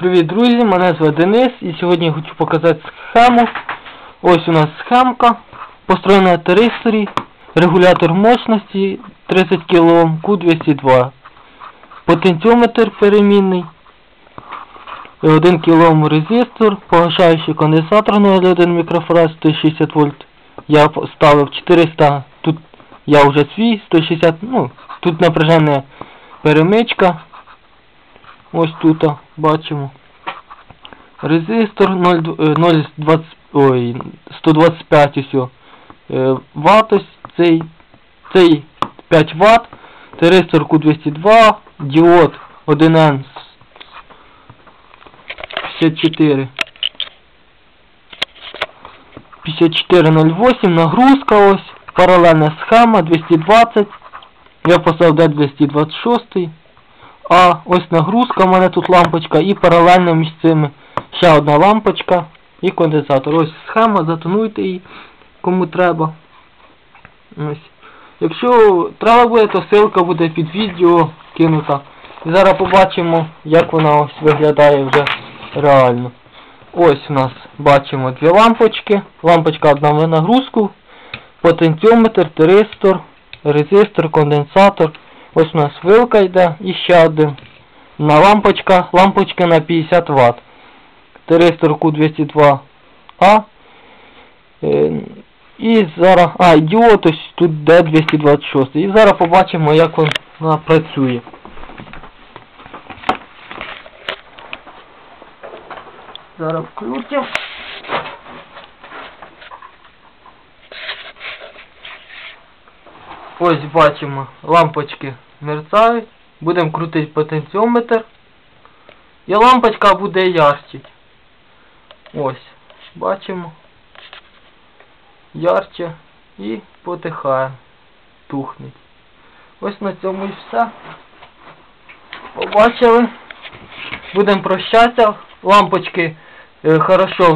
Привіт, друзі! Мене звати Денис і сьогодні я хочу показати схему. Ось у нас схемка. Построєна на тиристорі. Регулятор мощності 30 кОм Q202. Потенціометр перемінний. 1 кОм резистор. Погашаючий конденсатор 0,1 мікрофарад 160 вольт. Я ставив 400. Тут я вже свій 160. Ну, тут напряжена перемичка. Ось тут бачимо. Резистор 0,20 ой, 125 усьо. Е, Ват ось цей, цей 5 Вт, тиристор Q202, діод 1N 54 5408, нагрузка ось, паралельна схема 220, я поставив D226. А ось нагрузка, у мене тут лампочка і паралельно між цими ще одна лампочка і конденсатор. Ось схема, затонуйте її, кому треба. Ось. Якщо треба буде, то ссылка буде під відео кинута. І зараз побачимо, як вона ось виглядає вже реально. Ось у нас бачимо дві лампочки. Лампочка одна на нагрузку, потенціометр, тиристор, резистор, конденсатор. Ось у нас вилка йде і ще один. На лампочка, лампочка на 50 Вт. Тиристор Q202A. Е, і зараз... А, діод ось тут D226. І зараз побачимо, як вона працює. Зараз включимо. Ось бачимо, лампочки мерцають. Будемо крутити потенціометр. І лампочка буде ярчить. Ось, бачимо. Ярче і потихає. Тухнеть. Ось на цьому і все. Побачили. Будемо прощатися. Лампочки е, хорошо